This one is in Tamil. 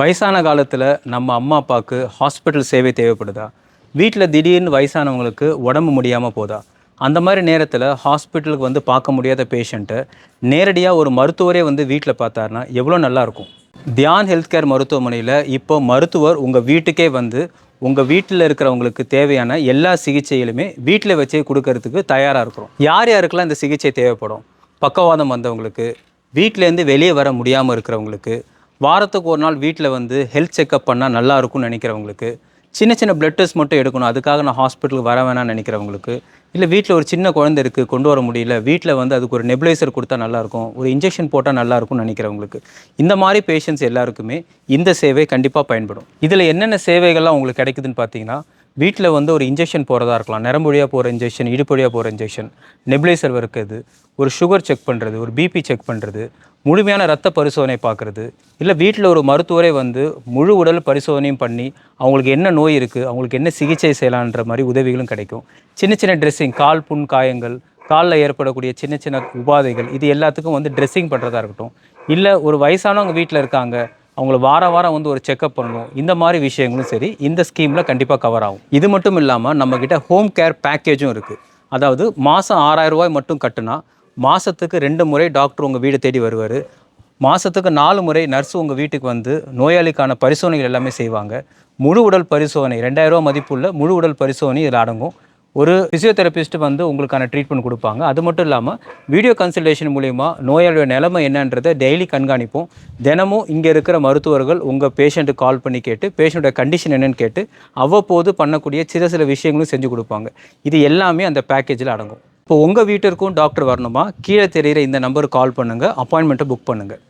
வயசான காலத்தில் நம்ம அம்மா அப்பாவுக்கு ஹாஸ்பிட்டல் சேவை தேவைப்படுதா? வீட்டில் திடீர்னு வயசானவங்களுக்கு உடம்பு முடியாமல் போதா? அந்த மாதிரி நேரத்தில் ஹாஸ்பிட்டலுக்கு வந்து பார்க்க முடியாத பேஷண்ட்டை நேரடியாக ஒரு மருத்துவரே வந்து வீட்டில் பார்த்தாருன்னா எவ்வளோ நல்லாயிருக்கும் தியான் ஹெல்த் கேர் மருத்துவமனையில் இப்போ மருத்துவர் உங்கள் வீட்டுக்கே வந்து உங்கள் வீட்டில் இருக்கிறவங்களுக்கு தேவையான எல்லா சிகிச்சைகளுமே வீட்டில் வச்சே கொடுக்கறதுக்கு தயாராக இருக்கிறோம். யார் யாருக்கெல்லாம் இந்த சிகிச்சை தேவைப்படும்? பக்கவாதம் வந்தவங்களுக்கு வீட்டிலேருந்து வெளியே வர முடியாமல் இருக்கிறவங்களுக்கு வாரத்துக்கு ஒரு நாள் வீட்டில் வந்து ஹெல்த் செக்கப் பண்ணால் நல்லா இருக்கும்னு நினைக்கிறவங்களுக்கு சின்ன சின்ன பிளட் டெஸ்ட் மட்டும் எடுக்கணும். அதுக்காக நான் ஹாஸ்பிட்டலுக்கு வர வேணாம்னு நினைக்கிறவங்களுக்கு இல்லை வீட்டில் ஒரு சின்ன குழந்தை இருக்குது கொண்டு வர முடியல வீட்டில் வந்து அதுக்கு ஒரு நெபுலைசர் கொடுத்தா நல்லாயிருக்கும் ஒரு இன்ஜெக்ஷன் போட்டால் நல்லாயிருக்கும்னு நினைக்கிறவங்களுக்கு இந்த மாதிரி பேஷண்ட்ஸ் எல்லாருக்குமே இந்த சேவை கண்டிப்பாக பயன்படும். இதில் என்னென்ன சேவைகள்லாம் உங்களுக்கு கிடைக்குதுன்னு பார்த்தீங்கன்னா வீட்டில் வந்து ஒரு இன்ஜெக்ஷன் போகிறதா இருக்கலாம். நரம்புழியாக போகிற இன்ஜெக்ஷன் இடுப்பொழியாக போகிற இன்ஜெக்ஷன் நெபுலைசர் இருக்குது ஒரு சுகர் செக் பண்ணுறது ஒரு பிபி செக் பண்ணுறது முழுமையான ரத்த பரிசோதனை பார்க்குறது. இல்லை வீட்டில் ஒரு மருத்துவரை வந்து முழு உடல் பரிசோதனையும் பண்ணி அவங்களுக்கு என்ன நோய் இருக்குது அவங்களுக்கு என்ன சிகிச்சை செய்யலான்ற மாதிரி உதவிகளும் கிடைக்கும். சின்ன சின்ன ட்ரெஸ்ஸிங் கால் புண் காயங்கள் காலில் ஏற்படக்கூடிய சின்ன சின்ன உபாதைகள் இது எல்லாத்துக்கும் வந்து ட்ரெஸ்ஸிங் பண்ணுறதா இருக்கட்டும். இல்லை ஒரு வயசானவங்க வீட்டில் இருக்காங்க அவங்கள வார வாரம் வந்து ஒரு செக்கப் பண்ணணும். இந்த மாதிரி விஷயங்களும் சரி இந்த ஸ்கீமில் கண்டிப்பாக கவர் ஆகும். இது மட்டும் இல்லாமல் நம்மக்கிட்ட ஹோம் கேர் பேக்கேஜும் இருக்குது அதாவது மாதம் ஆறாயிரம் ரூபாய் மட்டும் கட்டுனா மாதத்துக்கு ரெண்டு முறை டாக்டர் உங்கள் வீடு தேடி வருவார். மாதத்துக்கு நாலு முறை நர்ஸ் உங்கள் வீட்டுக்கு வந்து நோயாளிக்கான பரிசோதனைகள் எல்லாமே செய்வாங்க. முழு உடல் பரிசோதனை ரெண்டாயிரரூவா மதிப்புள்ள முழு உடல் பரிசோதனை இதில் அடங்கும். ஒரு ஃபிசியோதெரபிஸ்ட் வந்து உங்களுக்கான ட்ரீட்மெண்ட் கொடுப்பாங்க. அது மட்டும் இல்லாமல் வீடியோ கன்சல்டேஷன் மூலிமா நோயாளியோட நிலைமை என்னன்றதை டெய்லி கண்காணிப்போம். தினமும் இங்கே இருக்கிற மருத்துவர்கள் உங்கள் பேஷண்ட்டுக்கு கால் பண்ணி கேட்டு பேஷண்ட்டோட கண்டிஷன் என்னன்னு கேட்டு அவ்வப்போது பண்ணக்கூடிய சில சில விஷயங்களும் செஞ்சு கொடுப்பாங்க. இது எல்லாமே அந்த பேக்கேஜில் அடங்கும். இப்போ உங்கள் வீட்டிற்கும் டாக்டர் வரணுமா? கீழே தெரியிற இந்த நம்பருக்கு கால் பண்ணுங்கள் அப்பாயின்மெண்ட்டை புக் பண்ணுங்கள்